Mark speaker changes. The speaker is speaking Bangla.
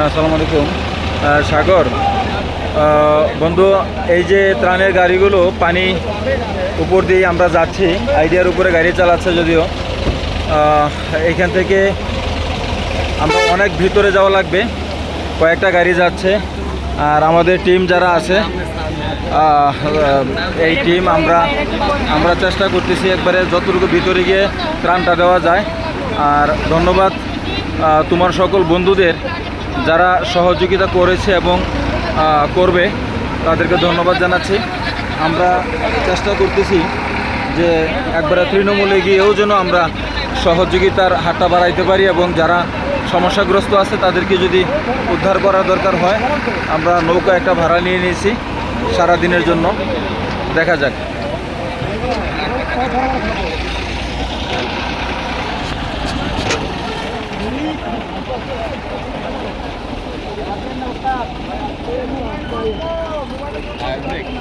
Speaker 1: আসসালামু আলাইকুম। সাগর বন্ধু এই যে ত্রাণের গাড়িগুলো পানি উপর দিয়ে আমরা যাচ্ছি আইডিয়ার উপরে গাড়ি চালাচ্ছে যদিও আহ, এইখান থেকে আমরা অনেক ভিতরে যাওয়া লাগবে কয়েকটা গাড়ি যাচ্ছে আর আমাদের টিম যারা আছে এই টিম আমরা আমরা চেষ্টা করতেছি একবারে যতটুকু ভিতরে গিয়ে ত্রাণটা দেওয়া যায় আর ধন্যবাদ তোমার সকল বন্ধুদের যারা সহযোগিতা করেছে এবং করবে, তাদেরকে ধন্যবাদ জানাচ্ছি। আমরা চেষ্টা করতেছি যে একবারে তৃণমূলে গিয়েও যেন আমরা সহযোগিতার হাতটা বাড়াইতে পারি এবং যারা সমস্যাগ্রস্ত আছে তাদেরকে যদি উদ্ধার করা দরকার হয়, আমরা নৌকা একটা ভাড়া নিয়ে নিয়েছি সারা দিনের জন্য। দেখা যাক। আয়োজন